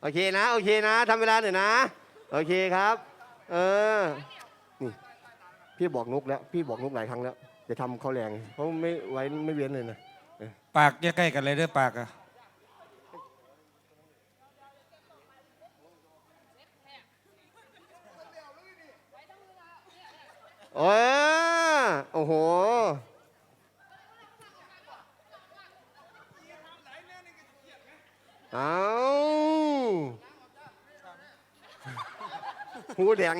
โอเคนะ โอเคนะทำเวลาหน่อยนะ โอเคครับ เออ นี่ พี่บอกนุกแล้ว พี่บอกนุกหลายครั้งแล้วจะทำเขาแรงเขาไม่ไว้ไม่เว้นเลยนะปากอย่าใกล้กันเลยเด้อปากอะโอ้ยโอ้โห เอา หูแดง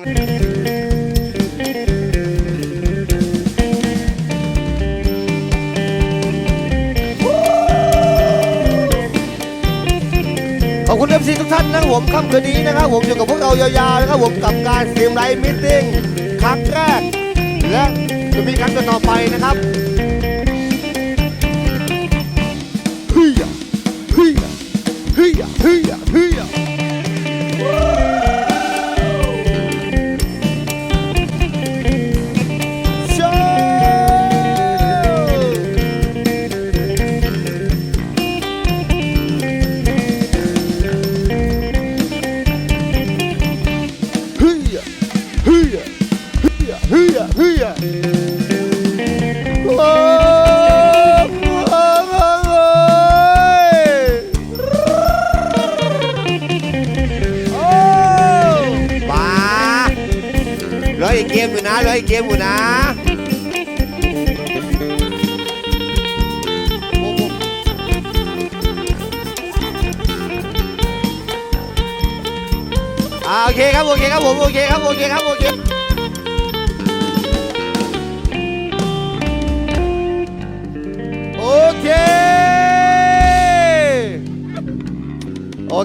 ขอบคุณเอฟซีทุกท่านนะครับผมค่ำคืนนี้นะครับผมอยู่กับพวกเรายาวๆนะครับผมกับการสตรีมไลฟ์มิทติ้งครั้งแรก และจะมีครั้งต่อๆไปนะครับเฮียเฮียเฮียเฮียเฮีย ฮียเฮียเฮียโอ้โหโอ้บ้าเหลืออีกเกมอยู่นะเหลืออีกเกมอยู่นะโอ้โหอ่าโอเคครับโอเคครับผมโอเคครับโอเคครับโอเค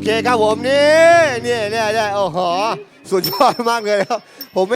เคครับผมนี่นี่เนี่ยเนี่ยโอ้โหสุดยอดมากเลยครับผม